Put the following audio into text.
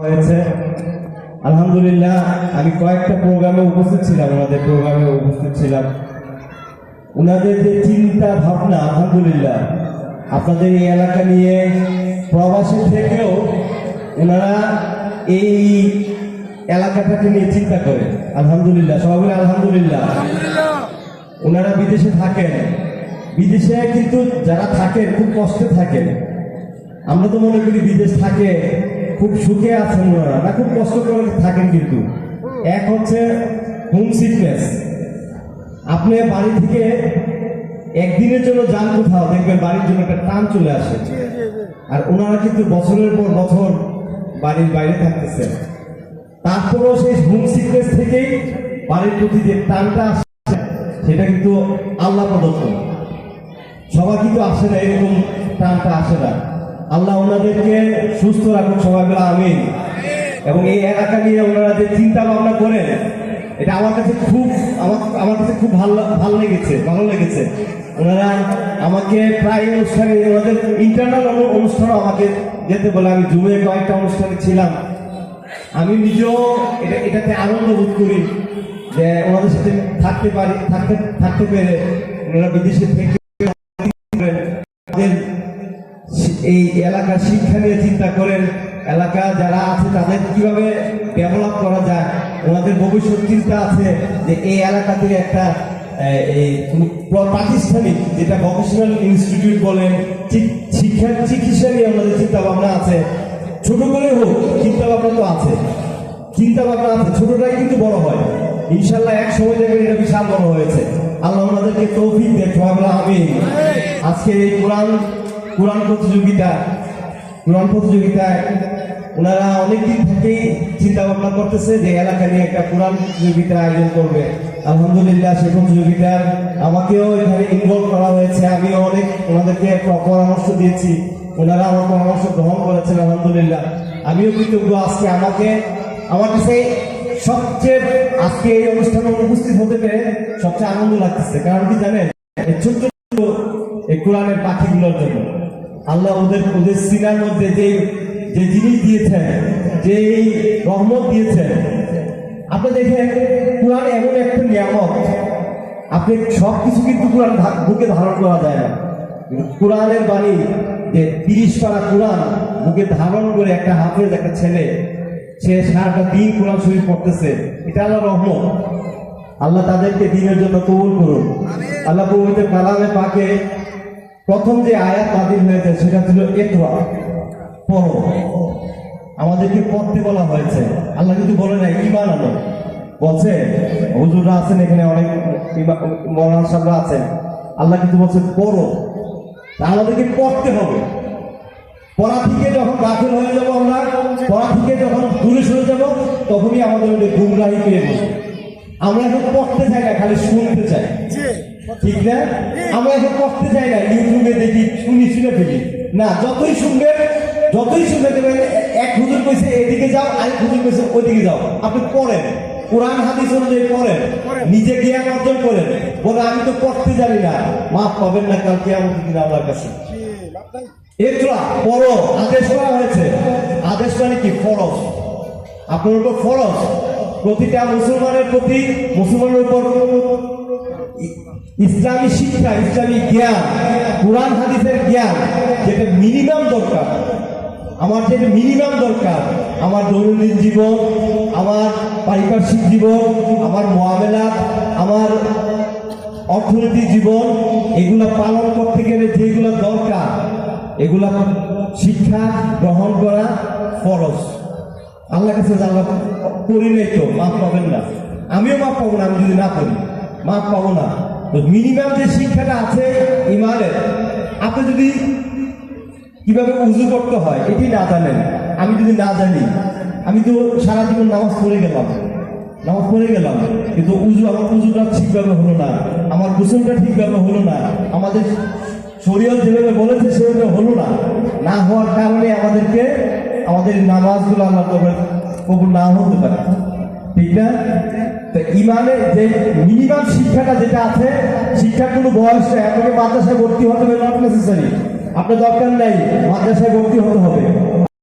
হয়েছে। আলহামদুলিল্লাহ, আমি কয়েকটা প্রোগ্রামে উপস্থিত ছিলাম ওনাদের প্রোগ্রামে উপস্থিত ছিলাম। ওনাদের যে চিন্তা ভাবনা, আলহামদুলিল্লাহ, আপনাদের এই এলাকা নিয়ে প্রবাসী থেকেও ওনারা এই এলাকাটাকে নিয়ে চিন্তা করে। আলহামদুলিল্লাহ, সবাই আলহামদুলিল্লাহ। ওনারা বিদেশে থাকেন। বিদেশে কিন্তু যারা থাকেন, খুব কষ্টে থাকেন। আমরা তো মনে করি বিদেশ থাকে। খুব সুখে আছেন ওনারা। না খুব কষ্ট করে থাকেন কিন্তু। এক হচ্ছে হোম সিকনেস আপনি বাড়ি থেকে একদিনের জন্য যান কোথাও দেখবেন বাড়ির জন্য একটা টান চলে আসে। আর ওনারা কিন্তু বছরের পর বছর বাড়ির বাইরে থাকতেছেন। তারপরেও সেই হোম সিকনেস থেকেই বাড়ির প্রতি যে টানটা আসছে সেটা কিন্তু আল্লাহ প্রদত্ত। সবাই কিন্তু আসে না এরকম টানটা আসে না। আল্লাহ ওনাদেরকে সুস্থ রাখুন বলে আমিন। এবং এই এলাকা নিয়ে ওনারা যে চিন্তা ভাবনা করেন, এটা আমার কাছে খুব, আমার আমার কাছে খুব ভালো ভালো লেগেছে ভালো লেগেছে। ওনারা আমাকে প্রায় অনুষ্ঠানে, ওনাদের ইন্টারনাল অনুষ্ঠানও আমাকে যেতে বলে, আমি জুমে কয়েকটা অনুষ্ঠানে ছিলাম। আমি নিজেও এটা, এটাতে আনন্দ বোধ করি যে ওনাদের সাথে থাকতে পারি, থাকতে থাকতে পেরে ওনারা বিদেশে থেকে আমাদের এই এলাকার শিক্ষা নিয়ে চিন্তা করেন, এলাকা যারা আছে তাদের কীভাবে ডেভেলপ করা যায়? ওনাদের ভবিষ্যৎ চিন্তা আছে যে এই এলাকা থেকে একটা প্রাতিষ্ঠানিক, যেটা ভকেশনাল ইনস্টিটিউট বলেন শিক্ষা, চিকিৎসা নিয়ে আমাদের চিন্তা ভাবনা আছে। ছোট করে হোক চিন্তা ভাবনা তো আছে। চিন্তা ভাবনা আছে, ছোটটাই কিন্তু বড় হয়। ইনশাল্লাহ এক সময় দেখবেন এটা বিশাল বড় হয়েছে। আল্লাহ ওনাদেরকে তৌফিক দেখো আমরা আমি আজকে এই কোরআন কোরআন প্রতিযোগিতা, কোরআন প্রতিযোগিতায় ওনারা অনেকদিন থেকেই চিন্তা ভাবনা করতেছে যে এলাকা নিয়ে একটা কোরআন প্রতিযোগিতা আয়োজন করবে। আলহামদুলিল্লাহ, সেই প্রতিযোগিতার আমাকেও এখানে ইনভলভ করা হয়েছে। আমিও অনেক ওনাদেরকে প- পরামর্শ দিয়েছি। ওনারা আমার পরামর্শ গ্রহণ করেছেন, আলহামদুলিল্লাহ। আমিও কৃতজ্ঞ আজকে আমাকে, আমার কাছে সবচেয়ে আজকে এই অনুষ্ঠানে উপস্থিত হতে পেরে সবচেয়ে আনন্দ লাগতেছে। কারণ কি জানেন? ছোট্ট এই কোরআনের পাখিগুলোর জন্য। আল্লাহ ওদের ওদের সিনার মধ্যে যে যে জিনিস দিয়েছেন, যে রহমত দিয়েছেন। আপনি দেখেন, কোরআন এমন একটা নিয়ামক আপনি সব কিছু কিন্তু কোরআন বুকে ধারণ করা যায় না। কোরআনের বাণী, যে তিরিশ পারা কোরআন বুকে ধারণ করে একটা হাফেজ, একটা ছেলে, সে সারাটা দিন কোরআন শরীফ পড়তেছে। এটা আল্লাহ রহমত। আল্লাহ তাদেরকে দিনের জন্য কবুল করুন। আল্লাহ পবিত্র কালামে পাকে প্রথম যে আয়াত নাজিল হয়েছে, সেটা ছিল একরা পড়ো। আমাদেরকে পড়তে বলা হয়েছে। আল্লাহ কিন্তু বলে নাই ইমান আনো। বলছে, হুজুররা আছেন এখানে, অনেক মৌলানা আছেন। আল্লাহ কিন্তু বলছে, পড়ো। আমাদেরকে পড়তে হবে। পড়া থেকে যখন গাফিল হয়ে যাব আমরা, পড়া থেকে যখন দূরে সরে যাব, তখনই আমাদের গুমরাহি পেয়ে বসে আমরা এখন পড়তে চাই না, খালি শুনতে চাই। ঠিক না? আমরা এখন পড়তে চাই না ইউটিউবে দেখি শুনি শুনে ফেলি। না যতই শুনবে যতই শুনে দেবেন এক হুজুর কইছে এদিকে যাও আরেক হুজুর কইছে ওইদিকে যাও। আপনি পড়েন। কোরআন হাদিস অনুযায়ী পড়েন। নিজে জ্ঞান অর্জন করেন। বলে আমি তো পড়তে জানি না। মাফ পাবেন না কালকে আমাদের দিন আমার কাছে। একরা পড়ো। আদেশ করা হয়েছে। আদেশ মানে কি? ফরজ। আপনার উপর ফরজ। প্রতিটা মুসলমানের প্রতি মুসলমানের উপর ইসলামী শিক্ষা, ইসলামী জ্ঞান, কোরআন, হাদিসের জ্ঞান, যেটা মিনিমাম দরকার। আমার যেটা মিনিমাম দরকার, আমার দৈনন্দিন জীবন, আমার পারিপার্শ্বিক জীবন, আমার মহামেলা আমার অর্থনৈতিক জীবন, এগুলো পালন করতে গেলে যেগুলো দরকার, এগুলা শিক্ষা গ্রহণ করা ফরজ। আল্লাহ কাছে আল্লাহ করি নাই তো, মাফ পাবেন না। আমিও মাফ পাবো না, আমি যদি না করি। মাফ পাবো না। মিনিমাম যে শিক্ষাটা আছে ইমানের, আপনি যদি কীভাবে উজু করতে হয়, এটি না জানেন। আমি যদি না জানি, আমি তো সারা জীবন নামাজ পড়ে গেলাম। নামাজ পড়ে গেলাম, কিন্তু উজু, আমার উজুটা ঠিকভাবে হলো না। আমার গোসলটা ঠিকভাবে হলো না। আমাদের শরীয়ত যেভাবে বলেছে, সেভাবে হলো না। না হওয়ার কারণে আমাদেরকে, আমাদের নামাজগুলো তবে কবুল না হতে পারে। ঠিক না? তো ইমানে যে মিনিমাম শিক্ষাটা যেটা আছে শিক্ষার কোনো বয়স নেই আপনাকে মাদ্রাসায় ভর্তি হতে হবে নট নেসেসারি আপনার দরকার নেই, মাদ্রাসায় ভর্তি হতে হবে।